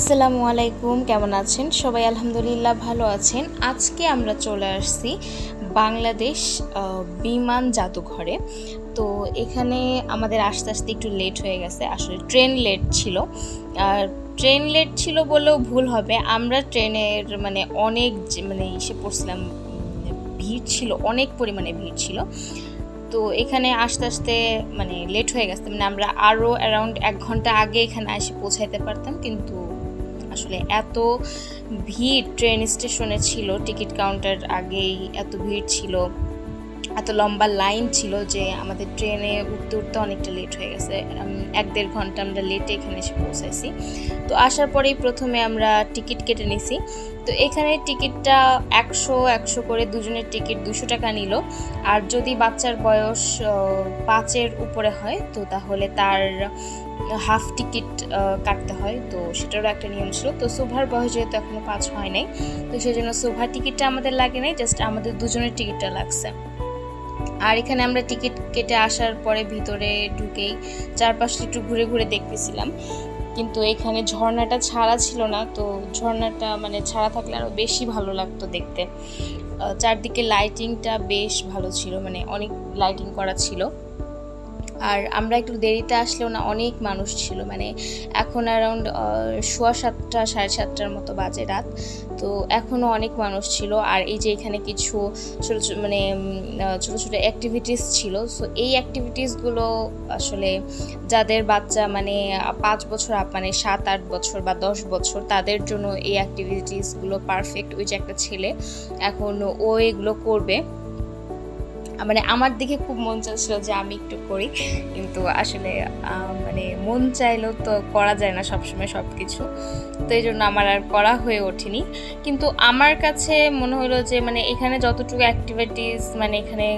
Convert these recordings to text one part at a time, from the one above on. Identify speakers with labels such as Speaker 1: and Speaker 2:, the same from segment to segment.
Speaker 1: আসসালামু আলাইকুম, কেমন আছেন? সবাই আলহামদুলিল্লাহ ভালো আছেন। আজকে আমরা চলে আসছি বাংলাদেশ বিমান জাদুঘরে। তো এখানে আমাদের আস্তে আস্তে একটু লেট হয়ে গেছে। আসলে ট্রেন লেট ছিল। আর ট্রেন লেট ছিল বলেও ভুল হবে। আমরা ট্রেনের মানে অনেক মানে এসে পড়ছিলাম, ভিড় ছিল, অনেক পরিমাণে ভিড় ছিল। তো এখানে আস্তে আস্তে মানে লেট হয়ে গেছে। মানে আমরা আরও অ্যারাউন্ড এক ঘণ্টা আগে এখানে এসে পৌঁছাইতে পারতাম। কিন্তু আসলে এত ভিড় ট্রেন স্টেশনে ছিল টিকিট কাউন্টার আগেই এত ভিড় ছিল। এত লম্বা লাইন ছিল যে আমাদের ট্রেনে উঠতে উঠতে অনেকটা লেট হয়ে গেছে। এক দেড় ঘণ্টা আমরা লেটে এখানে এসে পৌঁছাইছি তো আসার পরেই প্রথমে আমরা টিকিট কেটে নিছি। তো এখানে টিকিটটা একশো একশো করে দুজনের টিকিট দুশো টাকা নিল। আর যদি বাচ্চার বয়স পাঁচের উপরে হয়, তো তাহলে তার হাফ টিকিট কাটতে হয়। তো সেটারও একটা নিয়ম ছিল। তো সোভার বয়স যেহেতু এখনও পাঁচ হয় নাই, তো সেই জন্য সোভার টিকিটটা আমাদের লাগে নাই জাস্ট আমাদের দুজনের টিকিটটা লাগছে। আর এখানে আমরা টিকিট কেটে আসার পরে ভিতরে ঢুকেই চারপাশটা একটু ঘুরে ঘুরে দেখতেছিলাম। কিন্তু এখানে ঝর্ণাটা ছাড়া ছিল না, তো ঝর্ণাটা মানে ছাড়া থাকলে আরও বেশি ভালো লাগতো দেখতে। চারদিকে লাইটিংটা বেশ ভালো ছিল মানে অনেক লাইটিং করা ছিল। আর আমরা একটু দেরিতে আসলেও না অনেক মানুষ ছিল। মানে এখন অ্যারাউন্ড সোয়া সাতটা, সাড়ে সাতটার মতো বাজে রাত। তো এখনও অনেক মানুষ ছিল। আর এই যে এখানে কিছু ছোটো ছোটো মানে ছোটো ছোটো অ্যাক্টিভিটিস ছিল। সো এই অ্যাক্টিভিটিসগুলো আসলে যাদের বাচ্চা মানে পাঁচ বছর মানে সাত, আট বছর বা দশ বছর, তাদের জন্য এই অ্যাক্টিভিটিসগুলো পারফেক্ট ওই যে একটা ছেলে, এখন ও এগুলো করবে। মানে আমার দিকে খুব মন চাচ্ছিল যে আমি একটু করি। কিন্তু আসলে মানে মন চাইলেও তো করা যায় না সবসময় সব কিছু তো এই জন্য আমার আর করা হয়ে ওঠেনি। কিন্তু আমার কাছে মনে হলো যে মানে এখানে যতটুকু অ্যাক্টিভিটিস মানে এখানে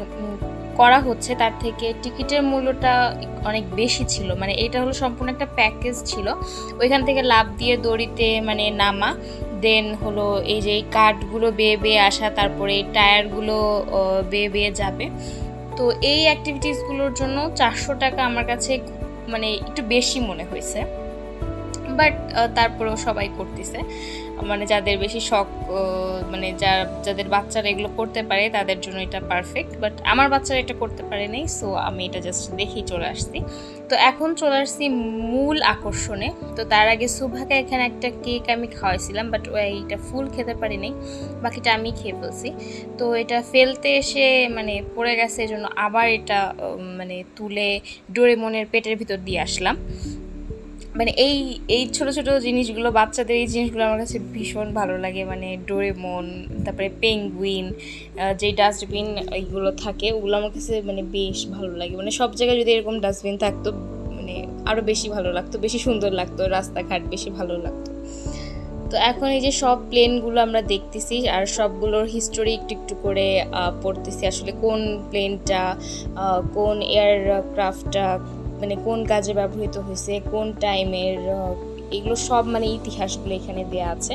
Speaker 1: করা হচ্ছে তার থেকে টিকিটের মূল্যটা অনেক বেশি ছিল। মানে এটা হলো সম্পূর্ণ একটা প্যাকেজ ছিল। ওইখান থেকে লাভ দিয়ে দড়িতে মানে নামা। দেন হলো এই যে এই কাঠগুলো বেয়ে বেয়ে আসা, তারপরে এই টায়ারগুলো বেয়ে বেয়ে যাবে। তো এই অ্যাক্টিভিটিসগুলোর জন্য চারশো টাকা আমার কাছে মানে একটু বেশি মনে হয়েছে। বাট তারপরেও সবাই করতেছে। মানে যাদের বেশি শখ মানে যা, যাদের বাচ্চারা এগুলো করতে পারে, তাদের জন্য এটা পারফেক্ট বাট আমার বাচ্চারা এটা করতে পারে নাই সো আমি এটা জাস্ট দেখেই চলে আসছি। তো এখন চলে আসছি মূল আকর্ষণে। তো তার আগে সুভাকে এখানে একটা কেক আমি খাওয়াইছিলাম বাট ও এইটা ফুল খেতে পারি নাই। বাকিটা আমি খেয়ে ফেলছি। তো এটা ফেলতে এসে মানে পড়ে গেছে এই জন্য আবার এটা মানে তুলে ডোরেমনের পেটের ভিতর দিয়ে আসলাম। মানে এই এই ছোট ছোট জিনিসগুলো, বাচ্চাদের এই জিনিসগুলো আমার কাছে ভীষণ ভালো লাগে। মানে ডোরেমন, তারপরে পেঙ্গুইন যে ডাস্টবিন এইগুলো থাকে, ওগুলো আমার কাছে মানে বেশ ভালো লাগে। মানে সব জায়গায় যদি এরকম ডাস্টবিন থাকতো মানে আরও বেশি ভালো লাগতো, বেশি সুন্দর লাগতো, রাস্তাঘাট বেশি ভালো লাগতো। তো এখন এই যে সব প্লেনগুলো আমরা দেখতেছি, আর সবগুলোর হিস্টোরি একটু একটু করে পড়তেছি। আসলে কোন প্লেনটা কোন এয়ারক্রাফটটা মানে কোন কাজে ব্যবহৃত হয়েছে, কোন টাইমের এগুলো সব মানে ইতিহাসগুলো এখানে দেয়া আছে।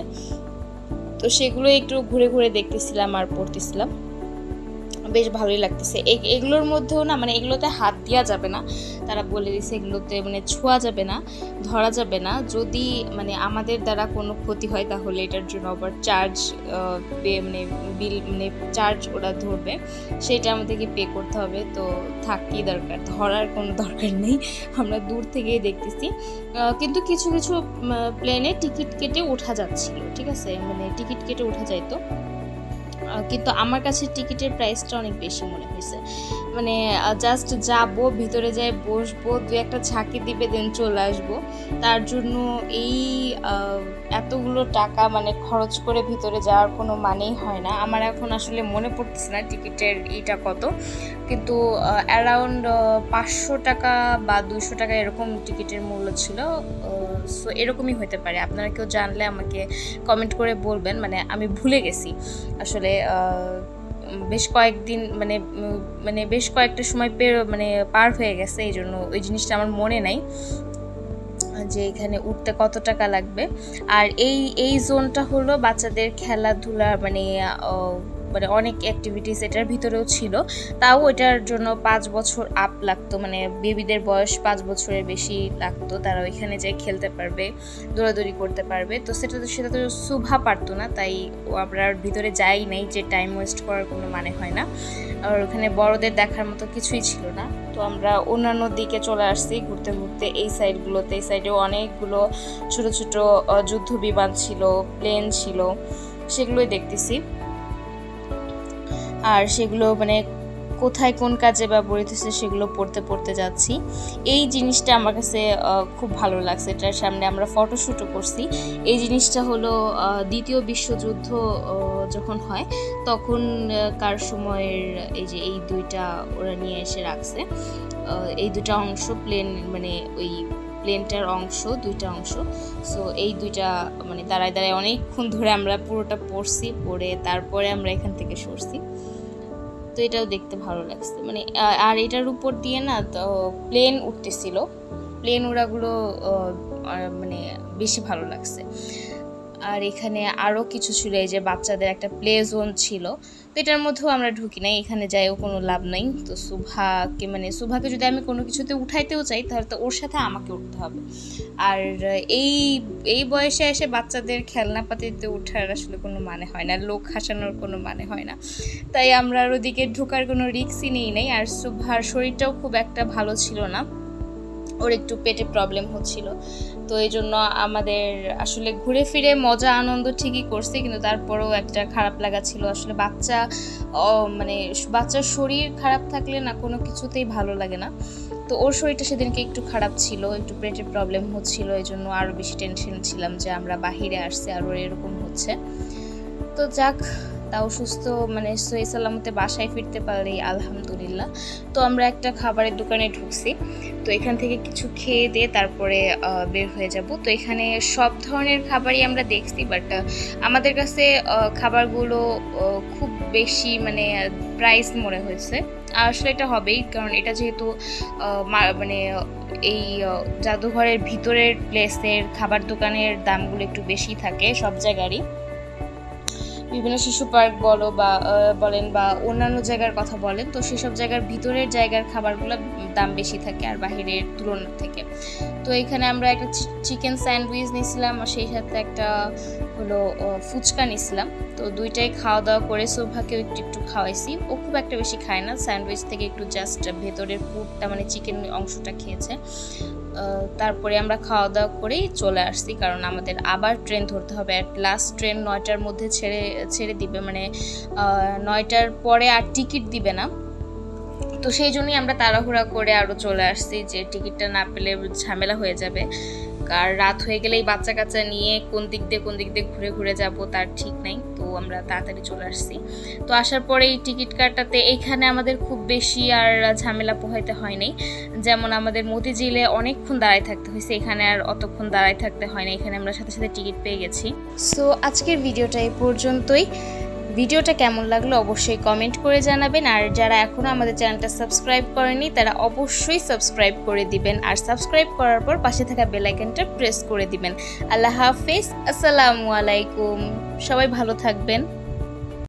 Speaker 1: তো সেগুলো একটু ঘুরে ঘুরে দেখতেছিলাম আর পড়তেছিলাম। বেশ ভালোই লাগতেছে। এগুলোর মধ্যেও না মানে এগুলোতে হাত দেওয়া যাবে না। তারা বলে দিছে এগুলোতে মানে ছোঁয়া যাবে না, ধরা যাবে না। যদি মানে আমাদের দ্বারা কোনো ক্ষতি হয়, তাহলে এটার জন্য আবার চার্জ মানে বিল মানে চার্জ ওরা ধরবে। সেটা আমাদেরকে পে করতে হবে। তো থাকতেই দরকার? ধরার কোনো দরকার নেই। আমরা দূর থেকেই দেখতেছি। কিন্তু কিছু কিছু প্লেনে টিকিট কেটে ওঠা যাচ্ছিল, ঠিক আছে? মানে টিকিট কেটে ওঠা যাইতো। কিন্তু আমার কাছে টিকিটের প্রাইসটা অনেক বেশি মনে হয়েছে। মানে জাস্ট যাব, ভিতরে যাই বসবো, দু একটা ঝাঁকি দিবে দেন চলে আসব। তার জন্য এই এতগুলো টাকা মানে খরচ করে ভিতরে যাওয়ার কোনো মানেই হয় না। আমার এখন আসলে মনে পড়তেছে না টিকিটের এইটা কত। কিন্তু অ্যারাউন্ড পাঁচশো টাকা বা দুশো টাকা এরকম টিকিটের মূল্য ছিল। সো এরকমই হতে পারে। আপনারা কেউ জানলে আমাকে কমেন্ট করে বলবেন। মানে আমি ভুলে গেছি। আসলে বেশ কয়েকদিন মানে মানে বেশ কয়েকটা সময় পের মানে পার হয়ে গেছে, এই জন্য ওই জিনিসটা আমার মনে নাই, যে এখানে উঠতে কত টাকা লাগবে। আর এই এই জোনটা হলো বাচ্চাদের খেলাধুলা মানে মানে অনেক অ্যাক্টিভিটিস এটার ভিতরেও ছিল। তাও এটার জন্য পাঁচ বছর আপ লাগতো মানে বেবিদের বয়স পাঁচ বছরের বেশি লাগতো। তারা ওইখানে যেয়ে খেলতে পারবে, দৌড়াদৌড়ি করতে পারবে। তো সেটা তো সেটা তো শুভা পারতো না, তাই ও আমরা ভিতরে যাই নাই যে টাইম ওয়েস্ট করার কোনো মানে হয় না। আর ওখানে বড়দের দেখার মতো কিছুই ছিল না। তো আমরা অন্যান্য দিকে চলে আসছি ঘুরতে ঘুরতে এই সাইডগুলোতে এই সাইডেও অনেকগুলো ছোট ছোট যুদ্ধ বিমান ছিল প্লেন ছিল, সেগুলোই দেখতেছি। আর সেগুলো মানে কোথায় কোন কাজে ব্যবহৃত হচ্ছে সেগুলো পড়তে পড়তে যাচ্ছি। এই জিনিসটা আমার কাছে খুব ভালো লাগছে। এটার সামনে আমরা ফটোশ্যুটও করছি। এই জিনিসটা হলো দ্বিতীয় বিশ্বযুদ্ধ যখন হয়, তখন কার সময়ের, এই যে এই দুইটা ওরা নিয়ে এসে রাখছে। এই দুটা অংশ প্লেন মানে ওই প্লেনটার অংশ, দুইটা অংশ। সো এই দুইটা মানে দাঁড়ায় দাঁড়ায় অনেকক্ষণ ধরে আমরা পুরোটা পড়ছি, পড়ে তারপরে আমরা এখান থেকে সরছি। তো এটাও দেখতে ভালো লাগছে। মানে আর এটার উপর দিয়ে না, তো প্লেন উঠতেছিল। প্লেন ওড়াগুলো মানে বেশি ভালো লাগছে। আর এখানে আরও কিছু ছিল, এই যে বাচ্চাদের একটা প্লে জোন ছিল। তো এটার মধ্যেও আমরা ঢুকি নাই, এখানে যাইও কোনো লাভ নাই। তো সুভাকে মানে সুভাকে যদি আমি কোনো কিছুতে উঠাইতেও চাই, তাহলে তো ওর সাথে আমাকে উঠতে হবে। আর এই এই বয়সে এসে বাচ্চাদের খেলনাপাতিতে ওঠার আসলে কোনো মানে হয় না, লোক হাসানোর কোনো মানে হয় না। তাই আমরা আর ওদিকে ঢোকার কোনো রিক্সই নেই নাই, আর সুভার শরীরটাও খুব একটা ভালো ছিল না। ওর একটু পেটে প্রবলেম হচ্ছিল। তো এই জন্য আমাদের আসলে ঘুরে ফিরে মজা, আনন্দ ঠিকই করছে, কিন্তু তারপরেও একটা খারাপ লাগা ছিল। আসলে বাচ্চা মানে বাচ্চার শরীর খারাপ থাকলে না কোনো কিছুতেই ভালো লাগে না। তো ওর শরীরটা সেদিনকে একটু খারাপ ছিল, একটু পেটে প্রবলেম হচ্ছিল, এই জন্য আরও বেশি টেনশন ছিলাম যে আমরা বাহিরে আসছি আর ওর এরকম হচ্ছে। তো যাক তাও সুস্থ মানে সহি সালামতে বাসায় ফিরতে পারলেই আলহামদুলিল্লাহ। তো আমরা একটা খাবারের দোকানে ঢুকছি। তো এখান থেকে কিছু খেয়ে দিয়ে তারপরে বের হয়ে যাব। তো এখানে সব ধরনের খাবারই আমরা দেখছি বাট আমাদের কাছে খাবারগুলো খুব বেশি মানে প্রাইস মনে হয়েছে। আসলে এটা হবেই, কারণ এটা যেহেতু মানে এই জাদুঘরের ভিতরের প্লেসের খাবার দোকানের দামগুলো একটু বেশি থাকে সব জায়গারই। বিভিন্ন শিশু পার্ক বলো বা বলেন বা অন্যান্য জায়গার কথা বলেন, তো সেসব জায়গার ভিতরের জায়গার খাবারগুলো দাম বেশি থাকে আর বাহিরের তুলনার থেকে। তো এখানে আমরা একটা চিকেন স্যান্ডউইচ নিয়েছিলাম আর সেই সাথে একটা হলো ফুচকা নিয়েছিলাম। তো দুইটাই খাওয়া দাওয়া করে সোভাকেও একটু একটু খাওয়াইছি। ও খুব একটা বেশি খায় না স্যান্ডউইচ থেকে একটু জাস্ট ভেতরের পুরটা মানে চিকেন অংশটা খেয়েছে। তারপরে আমরা খাওয়া দাওয়া করেই চলে আসছি, কারণ আমাদের আবার ট্রেন ধরতে হবে। অ্যাট লাস্ট ট্রেন নয়টার মধ্যে ছেড়ে ছেড়ে দিবে মানে নয়টার পরে আর টিকিট দিবে না। তো সেই জন্যই আমরা তাড়াহুড়া করে আরও চলে আসছি যে টিকিটটা না পেলে ঝামেলা হয়ে যাবে। আর রাত হয়ে গেলেই বাচ্চা কাচ্চা নিয়ে কোন দিক দিয়ে কোন দিক দিয়ে ঘুরে ঘুরে যাব তার ঠিক নাই। তো আমরা তাড়াতাড়ি চলে আসছি। তো আসার পরে এই টিকিট কাটাতে এইখানে আমাদের খুব বেশি আর ঝামেলা পোহাইতে হয় নাই। যেমন আমাদের মতিঝিলে অনেকক্ষণ দাঁড়ায় থাকতে হয়েছে, এখানে আর অতক্ষণ দাঁড়ায় থাকতে হয় না এখানে আমরা সাথে সাথে টিকিট পেয়ে গেছি। সো আজকের ভিডিওটা এই পর্যন্তই। ভিডিওটা কেমন লাগল অবশ্যই কমেন্ট করে জানাবেন। আর যারা এখনও আমাদের চ্যানেলটা সাবস্ক্রাইব করেনি, তারা অবশ্যই সাবস্ক্রাইব করে দিবেন। আর সাবস্ক্রাইব করার পর পাশে থাকা বেলাইকনটা প্রেস করে দিবেন। আল্লাহ হাফিজ, আসসালামু আলাইকুম। সবাই ভালো থাকবেন।